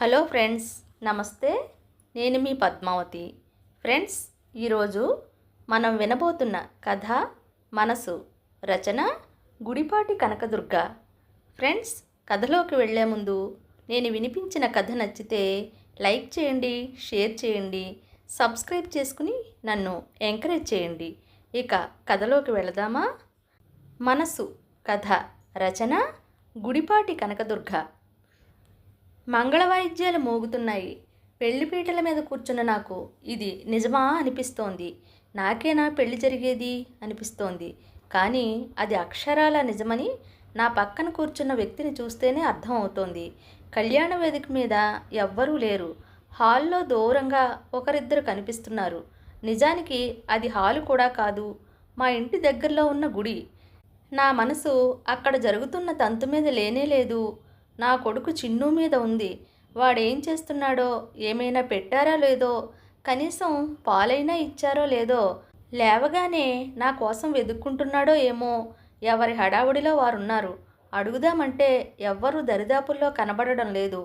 Hello friends నమస్తే. నేను మీ Padmavati. Friends ఈరోజు మనం వినబోతున్న కథ మనసు రచన గుడిపాటి కనకదుర్గ. ఫ్రెండ్స్ కథలోకి వెళ్ళే ముందు నేను వినిపించిన కథ నచ్చితే లైక్ చేయండి షేర్ చేయండి సబ్స్క్రైబ్ చేసుకుని నన్ను ఎంకరేజ్ చేయండి. ఇక కథలోకి వెళదామా? మనసు కథ రచన గుడిపాటి కనకదుర్గ. మంగళవాయిద్యాలు మోగుతున్నాయి. పెళ్ళిపీటల మీద కూర్చున్న నాకు ఇది నిజమా అనిపిస్తోంది. నాకేనా పెళ్ళి జరిగేది అనిపిస్తోంది. కానీ అది అక్షరాల నిజమని నా పక్కన కూర్చున్న వ్యక్తిని చూస్తేనే అర్థం అవుతోంది. కళ్యాణ వేదిక మీద ఎవ్వరూ లేరు. హాల్లో దూరంగా ఒకరిద్దరు కనిపిస్తున్నారు. నిజానికి అది హాలు కూడా కాదు. మా ఇంటి దగ్గరలో ఉన్న గుడి. నా మనసు అక్కడ జరుగుతున్న తంతు మీద లేనే లేదు. నా కొడుకు చిన్ను మీద ఉంది. వాడేం చేస్తున్నాడో ఏమైనా పెట్టారా లేదో కనీసం పాలైనా ఇచ్చారో లేదో లేవగానే నా కోసం వెతుక్కుంటున్నాడో ఏమో ఎవరి హడావుడిలో వారున్నారు. అడుగుదామంటే ఎవ్వరూ దరిదాపుల్లో కనబడడం లేదు.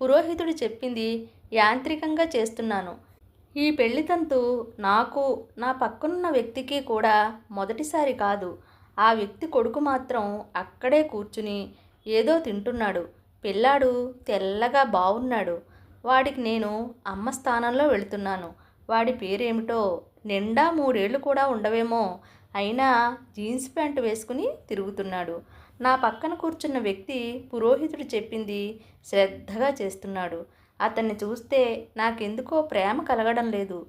పురోహితుడు చెప్పింది యాంత్రికంగా చేస్తున్నాను. ఈ పెళ్ళితంతు నాకు నా పక్కనున్న వ్యక్తికి కూడా మొదటిసారి కాదు. ఆ వ్యక్తి కొడుకు మాత్రం అక్కడే కూర్చుని ఏదో తింటున్నాడు. పిల్లాడు తెల్లగా బాగున్నాడు వాడికి నేను అమ్మ స్థానంలో వెళుతున్నాను. వాడి పేరేమిటో నిండా మూడేళ్ళు కూడా ఉండవేమో. అయినా జీన్స్ ప్యాంటు వేసుకుని తిరుగుతున్నాడు. నా పక్కన కూర్చున్న వ్యక్తి పురోహితుడు చెప్పింది శ్రద్ధగా చేస్తున్నాడు. అతన్ని చూస్తే నాకెందుకో ప్రేమ కలగడం లేదు.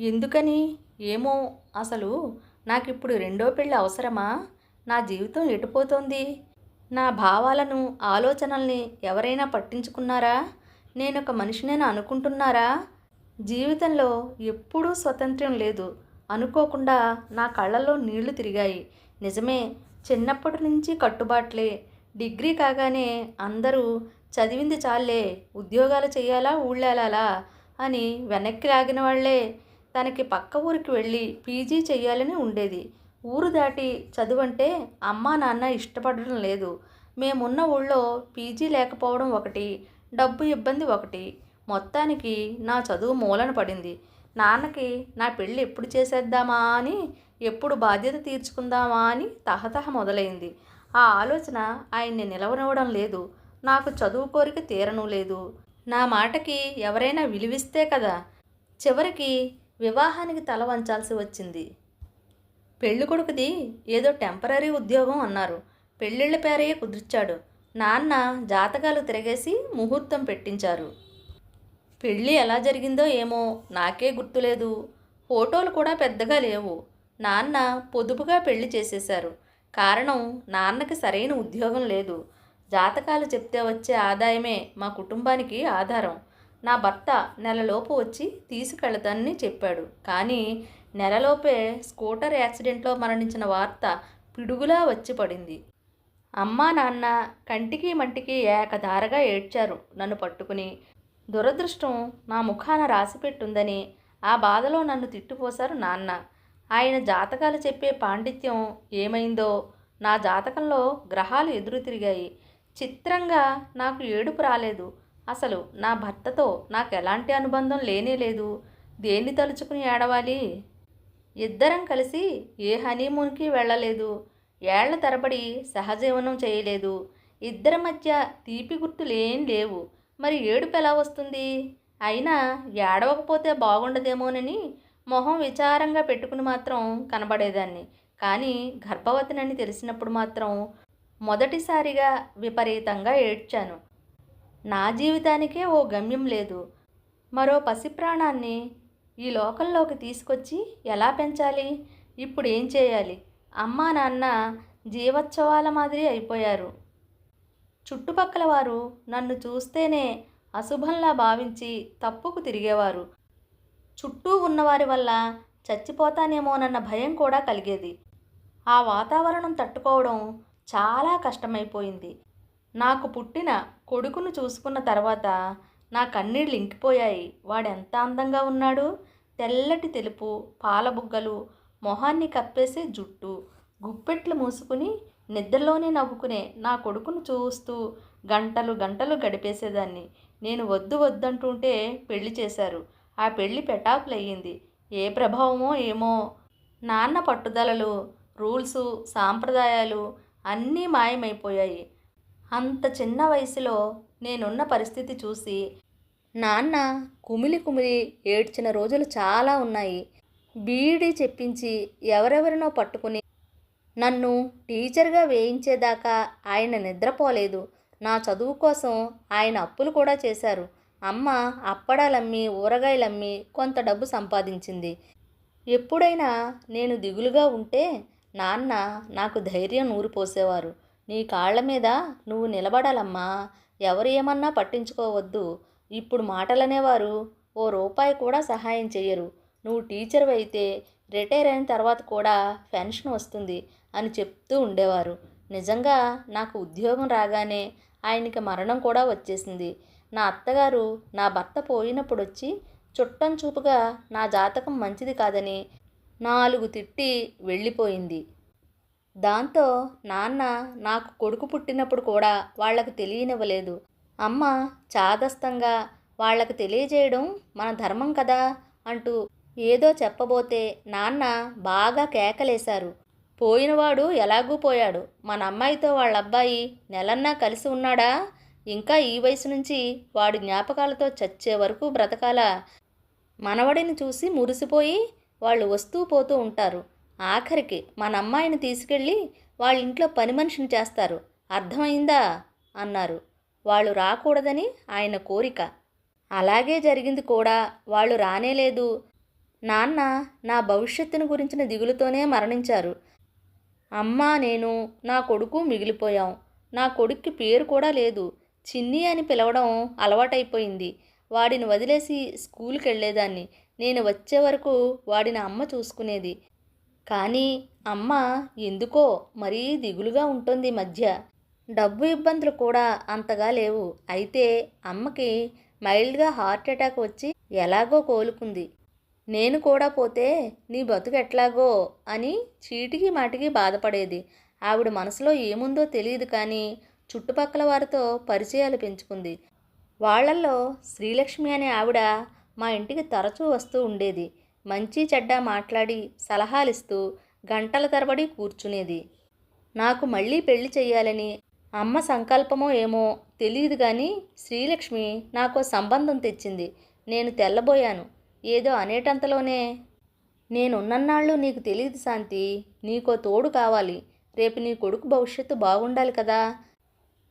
ఎందుకని? ఏమో అసలు నాకిప్పుడు రెండో పెళ్ళి అవసరమా? నా జీవితం ఎటుపోతోంది? నా భావాలను ఆలోచనల్ని ఎవరైనా పట్టించుకున్నారా? నేను ఒక మనిషినేనా అనుకుంటున్నారా? జీవితంలో ఎప్పుడూ స్వతంత్రం లేదు. అనుకోకుండా నా కళ్ళల్లో నీళ్ళు తిరిగాయి. నిజమే చిన్నప్పటి నుంచి కట్టుబాట్లే. డిగ్రీ కాగానే అందరూ చదివింది చాలే ఉద్యోగాలు చేయాలా ఊళ్ళేలాలా అని వెనక్కి లాగిన వాళ్ళే. తనకి పక్క ఊరికి వెళ్ళి పీజీ చేయాలని ఉండేది. ఊరు దాటి చదువంటే అమ్మా నాన్న ఇష్టపడడం లేదు. మేమున్న ఊళ్ళో పీజీ లేకపోవడం ఒకటి డబ్బు ఇబ్బంది ఒకటి. మొత్తానికి నా చదువు మూలన పడింది. నాన్నకి నా పెళ్ళి ఎప్పుడు చేసేద్దామా అని ఎప్పుడు బాధ్యత తీర్చుకుందామా అని తహతహ మొదలైంది. ఆ ఆలోచన ఆయన్ని నిలవనివ్వడం లేదు. నాకు చదువు కోరిక తీరను లేదు. నా మాటకి ఎవరైనా విలువిస్తే కదా చివరికి వివాహానికి తల వంచాల్సి వచ్చింది. పెళ్ళి కొడుకుది ఏదో టెంపరీ ఉద్యోగం అన్నారు. పెళ్ళిళ్ళ పేరయ్య కుదిర్చాడు. నాన్న జాతకాలు తిరగేసి ముహూర్తం పెట్టించారు. పెళ్ళి ఎలా జరిగిందో ఏమో నాకే గుర్తులేదు. ఫోటోలు కూడా పెద్దగా లేవు. నాన్న పొదుపుగా పెళ్ళి చేసేశారు. కారణం నాన్నకి సరైన ఉద్యోగం లేదు. జాతకాలు చెప్తే వచ్చే ఆదాయమే మా కుటుంబానికి ఆధారం. నా భర్త నెలలోపు వచ్చి తీసుకెళ్తానని చెప్పాడు. కానీ నెలలోపే స్కూటర్ యాక్సిడెంట్లో మరణించిన వార్త పిడుగులా వచ్చి పడింది. అమ్మా నాన్న కంటికి మంటికి ఏకధారగా ఏడ్చారు నన్ను పట్టుకుని. దురదృష్టం నా ముఖాన రాసిపెట్టుందని ఆ బాధలో నన్ను తిట్టుపోశారు నాన్న. ఆయన జాతకాలు చెప్పే పాండిత్యం ఏమైందో నా జాతకంలో గ్రహాలు ఎదురు తిరిగాయి. చిత్రంగా నాకు ఏడుపు రాలేదు. అసలు నా భర్తతో నాకు ఎలాంటి అనుబంధం లేనే లేదు. దేన్ని తలుచుకుని ఏడవాలి? ఇద్దరం కలిసి ఏ హనీమూన్కి వెళ్ళలేదు. ఏళ్ళ తరబడి సహజీవనం చేయలేదు. ఇద్దరి మధ్య తీపి గుర్తులేం లేవు. మరి ఏడుపు ఎలా వస్తుంది? అయినా ఏడవకపోతే బాగుండదేమోనని మొహం విచారంగా పెట్టుకుని మాత్రం కనబడేదాన్ని. కానీ గర్భవతినని తెలిసినప్పుడు మాత్రం మొదటిసారిగా విపరీతంగా ఏడ్చాను. నా జీవితానికే ఓ గమ్యం లేదు. మరో పసిప్రాణాన్ని ఈ లోకంలోకి తీసుకొచ్చి ఎలా పెంచాలి? ఇప్పుడు ఏం చేయాలి? అమ్మా నాన్న జీవోత్సవాల మాదిరి అయిపోయారు. చుట్టుపక్కల వారు నన్ను చూస్తేనే అశుభంలా భావించి తప్పుకు తిరిగేవారు. చుట్టూ ఉన్నవారి వల్ల చచ్చిపోతానేమోనన్న భయం కూడా కలిగేది. ఆ వాతావరణం తట్టుకోవడం చాలా కష్టమైపోయింది. నాకు పుట్టిన కొడుకును చూసుకున్న తర్వాత నా కన్నీళ్ళు ఇంకిపోయాయి. వాడెంత అందంగా ఉన్నాడు? తెల్లటి తెలుపు పాలబుగ్గలు మొహాన్ని కప్పేసే జుట్టు గుప్పెట్లు మూసుకుని నిద్రలోనే నవ్వుకునే నా కొడుకును చూస్తూ గంటలు గంటలు గడిపేసేదాన్ని. నేను వద్దు వద్దంటుంటే పెళ్ళి చేశారు. ఆ పెళ్ళి పెటాకులయ్యింది. ఏ ప్రభావమో ఏమో. నాన్న పట్టుదలలు రూల్సు సాంప్రదాయాలు అన్నీ మాయమైపోయాయి. అంత చిన్న వయసులో నేనున్న పరిస్థితి చూసి నాన్న కుమిలి కుమిలి ఏడ్చిన రోజులు చాలా ఉన్నాయి. బీఈడీ చెప్పించి ఎవరెవరినో పట్టుకుని నన్ను టీచర్గా వేయించేదాకా ఆయన నిద్రపోలేదు. నా చదువు కోసం ఆయన అప్పులు కూడా చేశారు. అమ్మ అప్పడాలమ్మి ఊరగాయలమ్మి కొంత డబ్బు సంపాదించింది. ఎప్పుడైనా నేను దిగులుగా ఉంటే నాన్న నాకు ధైర్యం నూరిపోసేవారు నీ కాళ్ళ మీద నువ్వు నిలబడాలమ్మా. ఎవరు ఏమన్నా పట్టించుకోవద్దు. ఇప్పుడు మాటలనేవారు ఓ రూపాయి కూడా సహాయం చేయరు నువ్వు టీచర్ అయితే రిటైర్ అయిన తర్వాత కూడా పెన్షన్ వస్తుంది అని చెప్తూ ఉండేవారు. నిజంగా నాకు ఉద్యోగం రాగానే ఆయనకి మరణం కూడా వచ్చేసింది. నా అత్తగారు నా భర్త పోయినప్పుడు వచ్చి చుట్టం చూపుగా నా జాతకం మంచిది కాదని నాలుగు తిట్టి వెళ్ళిపోయింది. దాంతో నాన్న నాకు కొడుకు పుట్టినప్పుడు కూడా వాళ్ళకు తెలియనివ్వలేదు. అమ్మ చాదస్తంగా వాళ్ళకు తెలియజేయడం మన ధర్మం కదా అంటూ ఏదో చెప్పబోతే నాన్న బాగా కేకలేశారు. పోయినవాడు ఎలాగూ పోయాడు. మన అమ్మాయితో వాళ్ళ అబ్బాయి నెలన్నా కలిసి ఉన్నాడా? ఇంకా ఈ వయసు నుంచి వాడి జ్ఞాపకాలతో చచ్చే వరకు బ్రతకాల? మనవడిని చూసి మురిసిపోయి వాళ్ళు వస్తూ పోతూ ఉంటారు. ఆఖరికి మన అమ్మాయిని తీసుకెళ్ళి వాళ్ళ ఇంట్లో పని మనిషిని చేస్తారు. అర్థమైందా? అన్నారు. వాళ్ళు రాకూడదని ఆయన కోరిక. అలాగే జరిగింది కూడా. వాళ్ళు రానేలేదు నాన్న నా భవిష్యత్తును గురించిన దిగులుతోనే మరణించారు. అమ్మ నేను నా కొడుకు మిగిలిపోయాం. నా కొడుక్కి పేరు కూడా లేదు. చిన్ని అని పిలవడం అలవాటైపోయింది. వాడిని వదిలేసి స్కూల్కి వెళ్ళేదాన్ని నేను వచ్చే వరకు వాడిని అమ్మ చూసుకునేది. కానీ అమ్మ ఎందుకో మరీ దిగులుగా ఉంటుంది ఈ మధ్య. డబ్బు ఇబ్బందులు కూడా అంతగా లేవు. అయితే అమ్మకి మైల్డ్గా హార్ట్ అటాక్ వచ్చి ఎలాగో కోలుకుంది. నేను కూడా పోతే నీ బతుకు ఎట్లాగో అని చీటికి మాటికి బాధపడేది. ఆవిడ మనసులో ఏముందో తెలియదు కానీ చుట్టుపక్కల వారితో పరిచయాలు పెంచుకుంది. వాళ్ళల్లో శ్రీలక్ష్మి అనే ఆవిడ మా ఇంటికి తరచూ వస్తూ ఉండేది. మంచి చెడ్డ మాట్లాడి సలహాలిస్తూ గంటల తరబడి కూర్చునేది. నాకు మళ్ళీ పెళ్ళి చేయాలని అమ్మ సంకల్పమో ఏమో తెలియదు కానీ శ్రీలక్ష్మి నాకు సంబంధం తెచ్చింది. నేను తెల్లబోయాను. ఏదో అనేటంతలోనే. నేనున్నన్నాళ్ళు నీకు తెలియదు శాంతి. నీకో తోడు కావాలి. రేపు నీ కొడుకు భవిష్యత్తు బాగుండాలి కదా.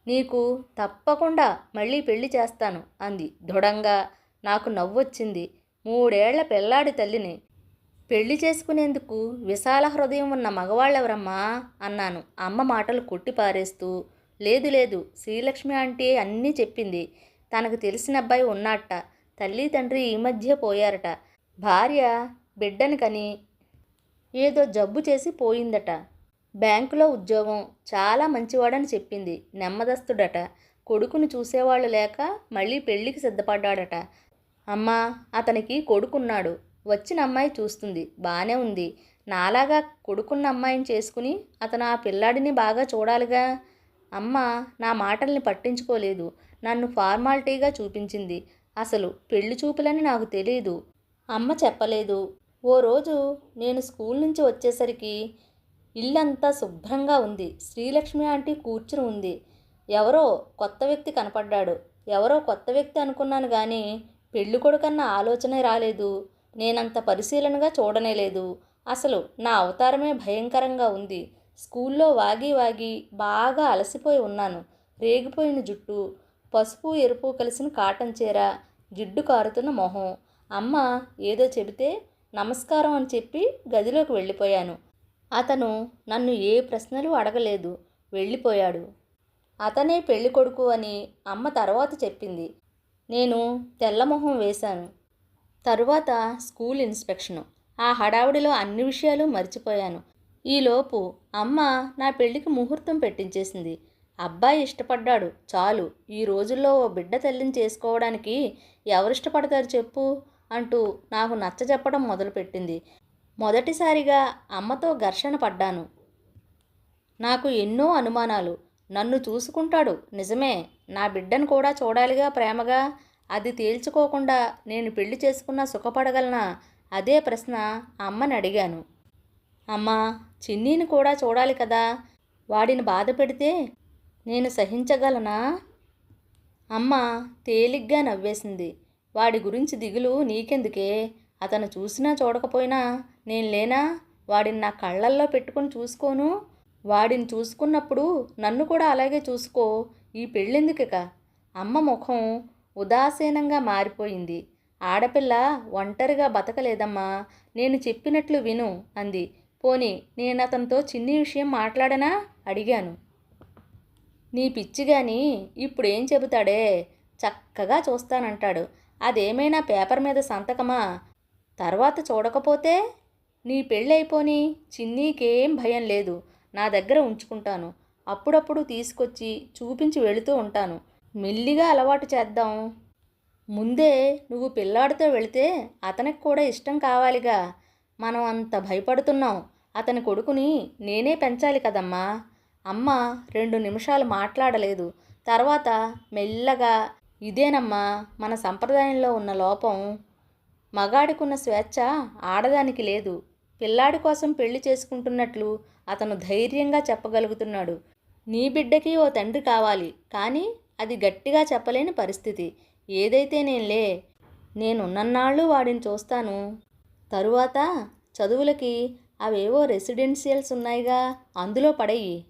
నీకు తప్పకుండా మళ్ళీ పెళ్ళి చేస్తాను అంది దృఢంగా. నాకు నవ్వొచ్చింది. మూడేళ్ళ పిల్లాడి తల్లిని. పెళ్ళి చేసుకునేందుకు విశాల హృదయం ఉన్న మగవాళ్ళెవరమ్మా? అన్నాను. అమ్మ మాటలు కొట్టిపారేస్తూ. లేదు లేదు. శ్రీలక్ష్మి ఆంటీ అన్నీ చెప్పింది. తనకు తెలిసిన అబ్బాయి ఉన్నట్ట తల్లి తండ్రి ఈ మధ్య పోయారట. భార్య బిడ్డని కని ఏదో జబ్బు చేసి పోయిందట. బ్యాంకులో ఉద్యోగం. చాలా మంచివాడని చెప్పింది. నెమ్మదస్తుడట. కొడుకును చూసేవాళ్ళు లేక మళ్ళీ పెళ్ళికి సిద్ధపడ్డాడట. అమ్మా అతనికి కొడుకున్నాడు. వచ్చిన అమ్మాయి చూస్తుంది. బాగానే ఉంది. నాలాగా కొడుకున్న అమ్మాయిని చేసుకుని అతను ఆ పిల్లాడిని బాగా చూడాలిగా. అమ్మ నా మాటల్ని పట్టించుకోలేదు. నన్ను ఫార్మాలిటీగా చూపించింది. అసలు పెళ్ళి చూపులని నాకు తెలియదు అమ్మ చెప్పలేదు. ఓ రోజు నేను స్కూల్ నుంచి వచ్చేసరికి ఇల్లంతా శుభ్రంగా ఉంది. శ్రీలక్ష్మి ఆంటీ కూర్చుని ఉంది. ఎవరో కొత్త వ్యక్తి కనపడ్డాడు. ఎవరో కొత్త వ్యక్తి అనుకున్నాను కానీ పెళ్ళి కొడుకన్న ఆలోచనే రాలేదు. నేనంత పరిశీలనగా చూడనే లేదు అసలు నా అవతారమే భయంకరంగా ఉంది. స్కూల్లో వాగి వాగి బాగా అలసిపోయి ఉన్నాను. రేగిపోయిన జుట్టు పసుపు ఎరుపు కలిసిన కాటన్ చీర జిడ్డు కారుతున్న మొహం. అమ్మ ఏదో చెబితే నమస్కారం అని చెప్పి గదిలోకి వెళ్ళిపోయాను. అతను నన్ను ఏ ప్రశ్నలు అడగలేదు. వెళ్ళిపోయాడు. అతనే పెళ్ళి కొడుకు అని అమ్మ తర్వాత చెప్పింది. నేను తెల్లమొహం వేశాను. తరువాత స్కూల్ ఇన్స్పెక్షను. ఆ హడావుడిలో అన్ని విషయాలు మర్చిపోయాను. ఈలోపు అమ్మ నా పెళ్ళికి ముహూర్తం పెట్టించేసింది. అబ్బాయి ఇష్టపడ్డాడు. చాలు ఈ రోజుల్లో ఓ బిడ్డ తల్లిని చేసుకోవడానికి ఎవరు ఇష్టపడతారు చెప్పు అంటూ నాకు నచ్చ చెప్పడం మొదలుపెట్టింది. మొదటిసారిగా అమ్మతో ఘర్షణ పడ్డాను. నాకు ఎన్నో అనుమానాలు. నన్ను చూసుకుంటాడు నిజమే. నా బిడ్డను కూడా చూడాలిగా ప్రేమగా. అది తేల్చుకోకుండా నేను పెళ్ళి చేసుకున్నా సుఖపడగలనా? అదే ప్రశ్న అమ్మని అడిగాను. అమ్మా చిన్నీని కూడా చూడాలి కదా. వాడిని బాధ పెడితే నేను సహించగలనా? అమ్మ తేలిగ్గా నవ్వేసింది. వాడి గురించి దిగులు నీకెందుకే? అతను చూసినా చూడకపోయినా నేను లేనా? వాడిని నా కళ్ళల్లో పెట్టుకొని చూసుకోను? వాడిని చూసుకున్నప్పుడు నన్ను కూడా అలాగే చూసుకో. ఈ పెళ్ళెందుకిక? అమ్మ ముఖం ఉదాసీనంగా మారిపోయింది. ఆడపిల్ల ఒంటరిగా బతకలేదమ్మా. నేను చెప్పినట్లు విను అంది. పోనీ నేను అతనితో చిన్ని విషయం మాట్లాడనా? అడిగాను. నీ పిచ్చి గాని ఇప్పుడేం చెబుతాడే? చక్కగా చూస్తానంటాడు. అదేమైనా పేపర్ మీద సంతకమా? తర్వాత చూడకపోతే? నీ పెళ్ళైపోని? చిన్నీకేం భయం లేదు. నా దగ్గర ఉంచుకుంటాను. అప్పుడప్పుడు తీసుకొచ్చి చూపించి వెళుతూ ఉంటాను. మెల్లిగా అలవాటు చేద్దాం. ముందే నువ్వు పిల్లాడితో వెళితే అతనికి కూడా ఇష్టం కావాలిగా. మనం అంత భయపడుతున్నాం. అతని కొడుకుని నేనే పెంచాలి కదమ్మా. అమ్మ రెండు నిమిషాలు మాట్లాడలేదు. తర్వాత మెల్లగా ఇదేనమ్మా మన సంప్రదాయంలో ఉన్న లోపం. మగాడికున్న స్వేచ్ఛ ఆడదానికి లేదు. పిల్లాడి కోసం పెళ్ళి చేసుకుంటున్నట్లు అతను ధైర్యంగా చెప్పగలుగుతున్నాడు. నీ బిడ్డకి ఓ తండ్రి కావాలి. కానీ అది గట్టిగా చెప్పలేని పరిస్థితి. ఏదైతే నేనులే నేనున్నన్నాళ్ళు వాడిని చూస్తాను. తరువాత చదువులకి అవేవో రెసిడెన్షియల్స్ ఉన్నాయిగా అందులో పడేయి.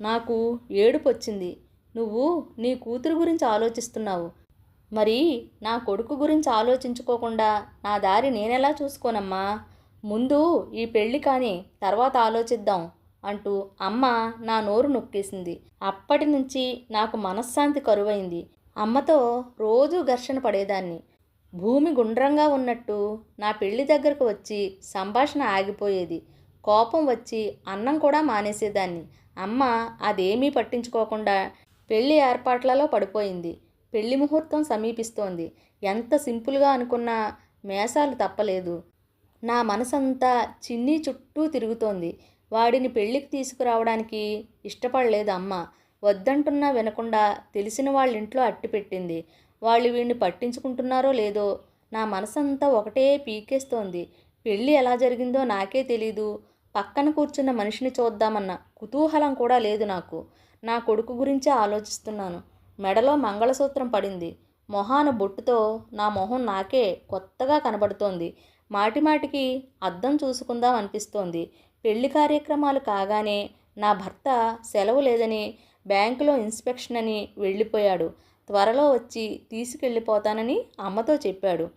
నాకు ఏడుపు వచ్చింది నువ్వు నీ కూతురు గురించి ఆలోచిస్తున్నావు. మరి నా కొడుకు గురించి ఆలోచించుకోకుండా నా దారి నేనెలా చూసుకోనమ్మా? ముందు ఈ పెళ్ళి కానీ తర్వాత ఆలోచిద్దాం అంటూ అమ్మ నా నోరు నొక్కేసింది. అప్పటి నుంచి నాకు మనశ్శాంతి కరువైంది. అమ్మతో రోజూ ఘర్షణ పడేదాన్ని. భూమి గుండ్రంగా ఉన్నట్టు నా పెళ్ళి దగ్గరకు వచ్చి సంభాషణ ఆగిపోయేది. కోపం వచ్చి అన్నం కూడా మానేసేదాన్ని. అమ్మ అదేమీ పట్టించుకోకుండా పెళ్ళి ఏర్పాట్లలో పడిపోయింది. పెళ్ళి ముహూర్తం సమీపిస్తోంది. ఎంత సింపుల్గా అనుకున్నా మేసాలు తప్పలేదు. నా మనసంతా చిన్ని చుట్టూ తిరుగుతోంది. వాడిని పెళ్ళికి తీసుకురావడానికి ఇష్టపడలేదు అమ్మ. వద్దంటున్నా వినకుండా తెలిసిన వాళ్ళ ఇంట్లో అట్టిపెట్టింది. వాళ్ళు వీడిని పట్టించుకుంటున్నారో లేదో నా మనసంతా ఒకటే పీకేస్తోంది. పెళ్ళి ఎలా జరిగిందో నాకే తెలీదు. పక్కన కూర్చున్న మనిషిని చూద్దామన్న కుతూహలం కూడా లేదు నాకు. నా కొడుకు గురించే ఆలోచిస్తున్నాను. మెడలో మంగళసూత్రం పడింది. మొహాన బొట్టుతో నా మొహం నాకే కొత్తగా కనబడుతోంది. మాటిమాటికి అద్దం చూసుకుందాం అనిపిస్తోంది. పెళ్ళి కార్యక్రమాలు కాగానే నా భర్త సెలవు లేదని బ్యాంకులో ఇన్స్పెక్షన్ అని వెళ్ళిపోయాడు. త్వరలో వచ్చి తీసుకెళ్ళిపోతానని అమ్మతో చెప్పాడు.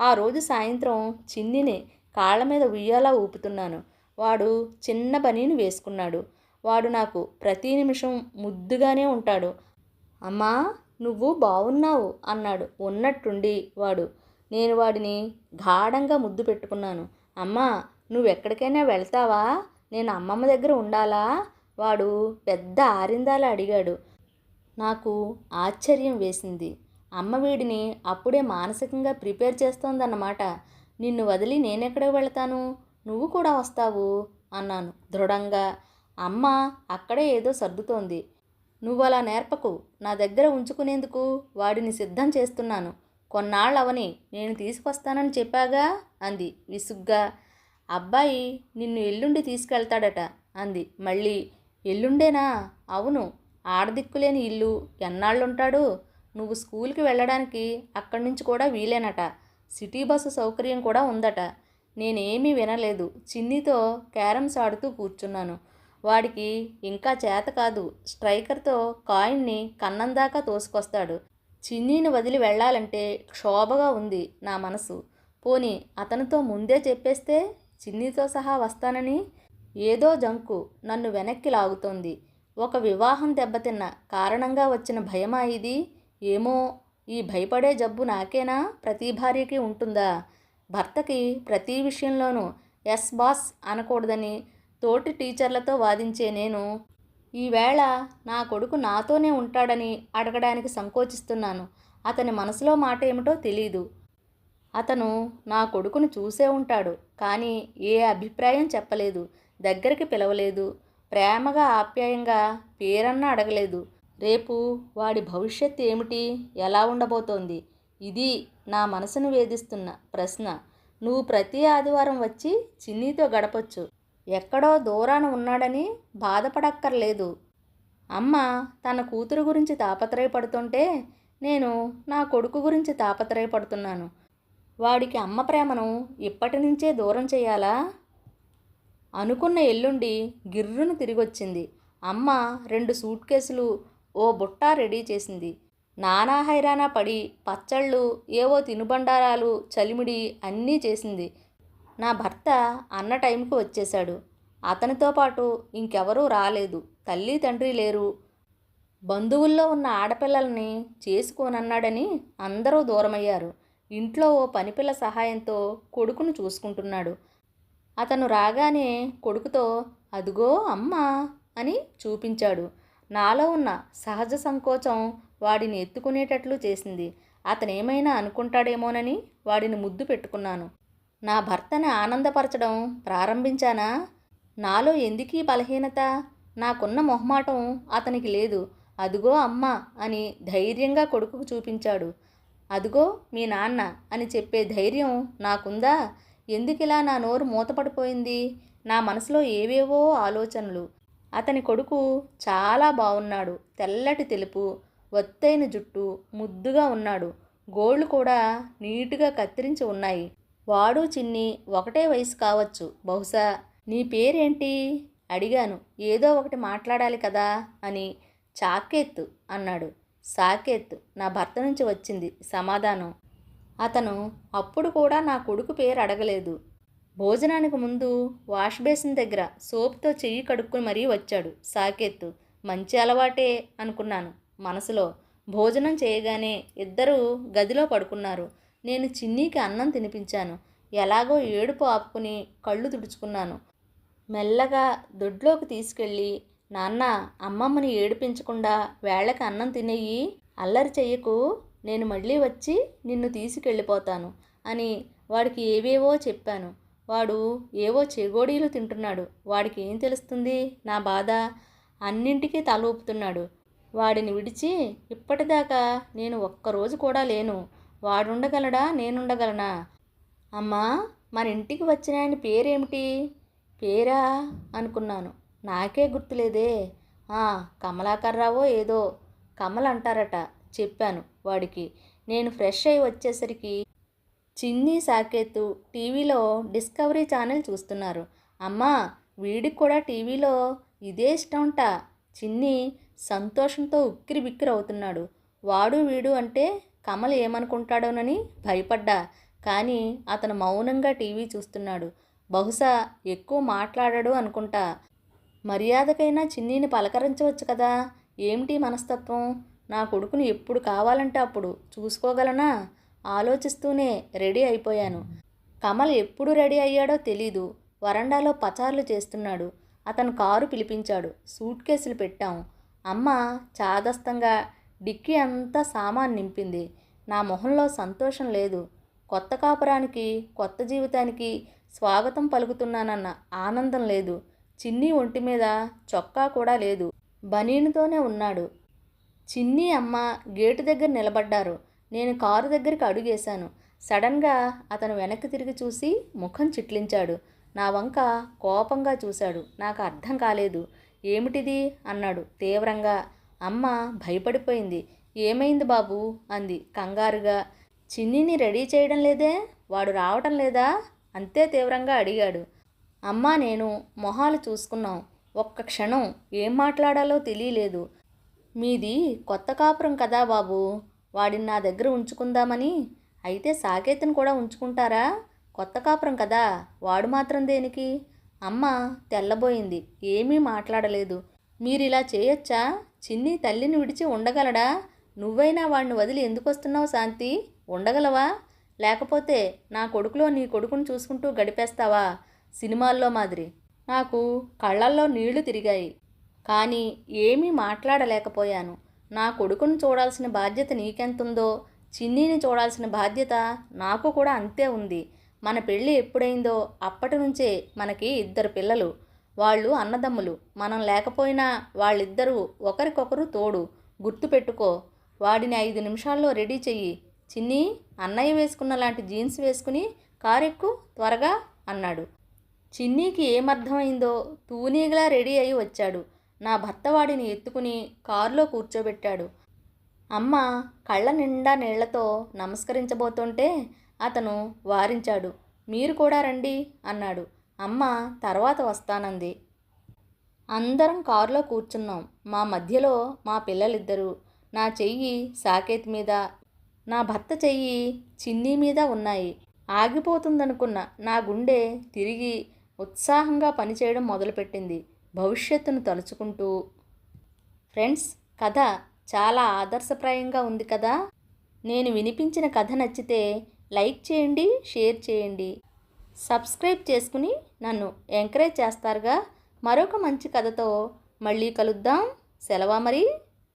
ఆ రోజు సాయంత్రం చిన్నిని కాళ్ళ మీద ఉయ్యాలా ఊపుతున్నాను. వాడు చిన్న బనీని వేసుకున్నాడు. వాడు నాకు ప్రతి నిమిషం ముద్దుగానే ఉంటాడు. అమ్మా నువ్వు బాగున్నావు అన్నాడు. ఉన్నట్టుండి వాడు. నేను వాడిని గాఢంగా ముద్దు పెట్టుకున్నాను. అమ్మా నువ్వెక్కడికైనా వెళ్తావా? నేను అమ్మమ్మ దగ్గర ఉండాలా? వాడు పెద్ద ఆరిందాల అడిగాడు. నాకు ఆశ్చర్యం వేసింది. అమ్మ వీడిని అప్పుడే మానసికంగా ప్రిపేర్ చేస్తోందన్నమాట. నిన్ను వదిలి నేనెక్కడికి వెళ్తాను? నువ్వు కూడా వస్తావు? అన్నాను దృఢంగా. అమ్మ అక్కడే ఏదో సర్దుతోంది. నువ్వు అలా నేర్పకు. నా దగ్గర ఉంచుకునేందుకు వాడిని సిద్ధం చేస్తున్నాను. కొన్నాళ్ళు అవని నేను తీసుకొస్తానని చెప్పాగా? అంది విసుగ్గా. అబ్బాయి నిన్ను ఎల్లుండి తీసుకెళ్తాడట అంది. మళ్ళీ ఎల్లుండేనా? అవును. ఆడదిక్కులేని ఇల్లు ఎన్నాళ్ళుంటాడు? నువ్వు స్కూల్కి వెళ్ళడానికి అక్కడి నుంచి కూడా వీలేనట. సిటీ బస్సు సౌకర్యం కూడా ఉందట. నేనేమీ వినలేదు. చిన్నితో క్యారమ్స్ ఆడుతూ కూర్చున్నాను. వాడికి ఇంకా చేత కాదు. స్ట్రైకర్తో కాయిన్ని కన్నం దాకా తోసుకొస్తాడు. చిన్నీని వదిలి వెళ్ళాలంటే క్షోభగా ఉంది నా మనసు. పోని అతనితో ముందే చెప్పేస్తే చిన్నీతో సహా వస్తానని? ఏదో జంకు నన్ను వెనక్కి లాగుతోంది. ఒక వివాహం దెబ్బతిన్న కారణంగా వచ్చిన భయమా ఇది? ఏమో ఈ భయపడే జబ్బు నాకేనా? ప్రతి భార్యకి ఉంటుందా? భర్తకి ప్రతి విషయంలోనూ ఎస్ బాస్ అనకూడదని తోటి టీచర్లతో వాదించే నేను. ఈవేళ నా కొడుకు నాతోనే ఉంటాడని అడగడానికి సంకోచిస్తున్నాను. అతని మనసులో మాట ఏమిటో తెలీదు. అతను నా కొడుకును చూసే ఉంటాడు కానీ ఏ అభిప్రాయం చెప్పలేదు దగ్గరికి పిలవలేదు. ప్రేమగా ఆప్యాయంగా పేరన్నా అడగలేదు. రేపు వాడి భవిష్యత్తు ఏమిటి? ఎలా ఉండబోతోంది? ఇది నా మనసును వేధిస్తున్న ప్రశ్న. నువ్వు ప్రతి ఆదివారం వచ్చి చిన్నీతో గడపొచ్చు. ఎక్కడో దూరాన ఉన్నాడని బాధపడక్కర్లేదు. అమ్మ తన కూతురు గురించి తాపత్రయపడుతుంటే నేను నా కొడుకు గురించి తాపత్రయపడుతున్నాను. వాడికి అమ్మ ప్రేమను ఇప్పటి నుంచే దూరం చేయాలా? అనుకున్న ఎల్లుండి గిర్రును తిరిగొచ్చింది. అమ్మ రెండు సూట్ కేసులు ఓ బుట్ట రెడీ చేసింది. నానా హైరానా పడి పచ్చళ్ళు ఏవో తినుబండారాలు చలిమిడి అన్నీ చేసింది. నా భర్త అన్న టైంకు వచ్చేశాడు. అతనితో పాటు ఇంకెవరూ రాలేదు. తల్లి తండ్రి లేరు. బంధువుల్లో ఉన్న ఆడపిల్లల్ని చేసుకోనన్నాడని అందరూ దూరమయ్యారు. ఇంట్లో ఓ పనిపిల్ల సహాయంతో కొడుకును చూసుకుంటున్నాడు. అతను రాగానే కొడుకుతో అదుగో అమ్మా అని చూపించాడు. నాలో ఉన్న సహజ సంకోచం వాడిని ఎత్తుకునేటట్లు చేసింది. అతనేమైనా అనుకుంటాడేమోనని వాడిని ముద్దు పెట్టుకున్నాను. నా భర్తని ఆనందపరచడం ప్రారంభించానా? నాలో ఎందుకీ బలహీనత? నాకున్న మొహమాటం అతనికి లేదు. అదుగో అమ్మ అని ధైర్యంగా కొడుకుకు చూపించాడు. అదుగో మీ నాన్న అని చెప్పే ధైర్యం నాకుందా? ఎందుకిలా నా నోరు మూతపడిపోయింది? నా మనసులో ఏవేవో ఆలోచనలు. అతని కొడుకు చాలా బాగున్నాడు తెల్లటి తెలుపు ఒత్తైన జుట్టు ముద్దుగా ఉన్నాడు. గోళ్ళు కూడా నీటుగా కత్తిరించి ఉన్నాయి. వాడు చిన్ని ఒకటే వయసు కావచ్చు. బహుశా నీ పేరేంటి? అడిగాను. ఏదో ఒకటి మాట్లాడాలి కదా అని చాకేత్ అన్నాడు. సాకేత్ నా భర్త నుంచి వచ్చింది సమాధానం. అతను అప్పుడు కూడా నా కొడుకు పేరు అడగలేదు. భోజనానికి ముందు వాష్ బేసిన్ దగ్గర సోప్తో చెయ్యి కడుక్కుని మరీ వచ్చాడు. సాకేత్తు మంచి అలవాటే అనుకున్నాను. మనసులో భోజనం చేయగానే ఇద్దరూ గదిలో పడుకున్నారు. నేను చిన్నీకి అన్నం తినిపించాను. ఎలాగో ఏడుపు ఆపుకుని కళ్ళు తుడుచుకున్నాను. మెల్లగా దొడ్లోకి తీసుకెళ్ళి నాన్న అమ్మమ్మని ఏడిపించకుండా వేళకి అన్నం తినేయి. అల్లరి చెయ్యకు. నేను మళ్ళీ వచ్చి నిన్ను తీసుకెళ్ళిపోతాను అని వాడికి ఏవేవో చెప్పాను. వాడు ఏవో చెగోడీలు తింటున్నాడు. వాడికి ఏం తెలుస్తుంది? నా బాధ అన్నింటికీ తల ఊపుతున్నాడు. వాడిని విడిచి ఇప్పటిదాకా నేను ఒక్కరోజు కూడా లేను. వాడుండగలడా? నేనుండగలనా? అమ్మా మన ఇంటికి వచ్చిన ఆయన పేరేమిటి? పేరా? అనుకున్నాను. నాకే గుర్తులేదే. ఆ, కమలాకర్రావో ఏదో. కమల్ అంటారట చెప్పాను వాడికి. నేను ఫ్రెష్ అయి వచ్చేసరికి చిన్ని సాకేతు టీవీలో డిస్కవరీ ఛానల్ చూస్తున్నారు. అమ్మా వీడికి కూడా టీవీలో ఇదే ఇష్టంట. చిన్ని సంతోషంతో ఉక్కిరి బిక్కిరి అవుతున్నాడు. వాడు వీడు అంటే కమల్ ఏమనుకుంటాడోనని భయపడ్డా. కానీ అతను మౌనంగా టీవీ చూస్తున్నాడు. బహుశా ఎక్కువ మాట్లాడాడు అనుకుంటా. మర్యాదకైనా చిన్నీని పలకరించవచ్చు కదా? ఏమిటి మనస్తత్వం? నా కొడుకుని ఎప్పుడు కావాలంటే అప్పుడు చూసుకోగలనా? ఆలోచిస్తూనే రెడీ అయిపోయాను. కమల్ ఎప్పుడు రెడీ అయ్యాడో తెలీదు. వరండాలో పచార్లు చేస్తున్నాడు. అతను కారు పిలిపించాడు. సూట్ కేసులు పెట్టాం. అమ్మ చాదస్తంగా డిక్కీ అంతా సామాన్ నింపింది. నా మొహంలో సంతోషం లేదు. కొత్త కాపురానికి కొత్త జీవితానికి స్వాగతం పలుకుతున్నానన్న ఆనందం లేదు. చిన్ని ఒంటి మీద చొక్కా కూడా లేదు. బనీనుతోనే ఉన్నాడు. చిన్ని అమ్మ గేటు దగ్గర నిలబడ్డారు. నేను కారు దగ్గరికి అడుగేశాను. సడన్గా అతను వెనక్కి తిరిగి చూసి ముఖం చిట్లించాడు. నా వంక కోపంగా చూశాడు. నాకు అర్థం కాలేదు. ఏమిటిది? అన్నాడు తీవ్రంగా. అమ్మ భయపడిపోయింది. ఏమైంది బాబు? అంది కంగారుగా. చిన్నిని రెడీ చేయడం లేదే? వాడు రావటం లేదా? అంతే తీవ్రంగా అడిగాడు. అమ్మా నేను మొహాలు చూసుకున్నాం. ఒక్క క్షణం ఏం మాట్లాడాలో తెలియలేదు. మీది కొత్త కాపురం కదా బాబు. వాడిని నా దగ్గర ఉంచుకుందామని. అయితే సాకేతను కూడా ఉంచుకుంటారా? కొత్త కాపురం కదా. వాడు మాత్రం దేనికి? అమ్మ తెల్లబోయింది. ఏమీ మాట్లాడలేదు. మీరిలా చేయొచ్చా? చిన్ని తల్లిని విడిచి ఉండగలడా? నువ్వైనా వాడిని వదిలి ఎందుకు వస్తున్నావు శాంతి? ఉండగలవా? లేకపోతే నా కొడుకులో నీ కొడుకుని చూసుకుంటూ గడిపేస్తావా? సినిమాల్లో మాదిరి. నాకు కళ్ళల్లో నీళ్ళు తిరిగాయి. కానీ ఏమీ మాట్లాడలేకపోయాను. నా కొడుకును చూడాల్సిన బాధ్యత నీకెంతుందో చిన్నీని చూడాల్సిన బాధ్యత నాకు కూడా అంతే ఉంది. మన పెళ్ళి ఎప్పుడైందో అప్పటి నుంచే మనకి ఇద్దరు పిల్లలు. వాళ్ళు అన్నదమ్ములు. మనం లేకపోయినా వాళ్ళిద్దరూ ఒకరికొకరు తోడు. గుర్తుపెట్టుకో వాడిని ఐదు నిమిషాల్లో రెడీ చెయ్యి. చిన్ని అన్నయ్య వేసుకున్న లాంటి జీన్స్ వేసుకుని కారెక్కు త్వరగా అన్నాడు. చిన్నీకి ఏమర్థమైందో తూనీగలా రెడీ అయి వచ్చాడు. నా భర్త వాడిని ఎత్తుకుని కారులో కూర్చోబెట్టాడు. అమ్మ కళ్ళ నిండా నీళ్ళతో నమస్కరించబోతుంటే అతను వారించాడు. మీరు కూడా రండి అన్నాడు. అమ్మ తర్వాత వస్తానంది. అందరం కారులో కూర్చున్నాం. మా మధ్యలో మా పిల్లలిద్దరూ. నా చెయ్యి సాకేత్ మీద నా భర్త చెయ్యి చిన్నీ మీద ఉన్నాయి. ఆగిపోతుందనుకున్న నా గుండె తిరిగి ఉత్సాహంగా పనిచేయడం మొదలుపెట్టింది. భవిష్యత్తును తలుచుకుంటూ. ఫ్రెండ్స్ కథ చాలా ఆదర్శప్రాయంగా ఉంది కదా? నేను వినిపించిన కథ నచ్చితే లైక్ చేయండి షేర్ చేయండి. సబ్స్క్రైబ్ చేసుకుని నన్ను ఎంకరేజ్ చేస్తారుగా. మరొక మంచి కథతో మళ్ళీ కలుద్దాం. సెలవా మరి.